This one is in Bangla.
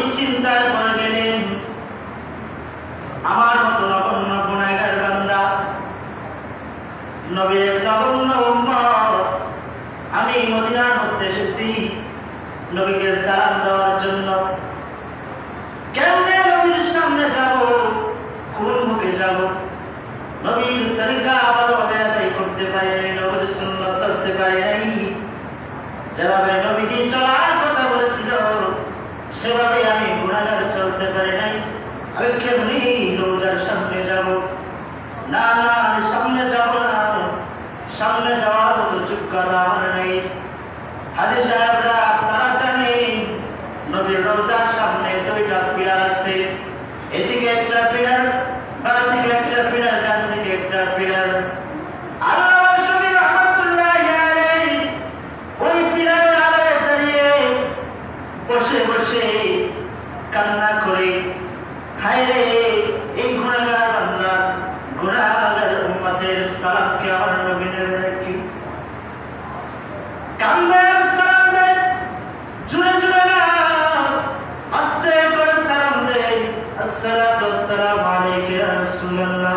ওই চিন্তায় পড়ে গেলেন। আমার মতো নগণ্য গুণাগার বান্দা। নবীর নগণ্য আমি মদিনার মধ্যে এসেছি নবীকে সালাম দেওয়ার জন্য। কেমনে নবীর সামনে যাব? কোন মুখে যাব? নবীর তরিকা ভালোভাবে আদায় করতে পারি নাই, নবীর করতে পারি নাই। যেভাবে নবীজি চলার চলতে পারি নাই। রোজার সামনে যাব? না না সামনে যাব না। সামনে যাওয়ার মতো যোগ্যতা আমার নেই। হাজি সাহেবরা, আপনারা জানেন, নবীর রোজার সামনে দুইটা পিলার আছে। এদিকে একটা কান্না করে, হায় রে, এই গুণাগার বান্দা, গুণাগার উম্মতের সালামকে আমার কান্নার সালাম জুড়ে জুড়ে না, আস্তে করে সালাম রাসূলুল্লাহ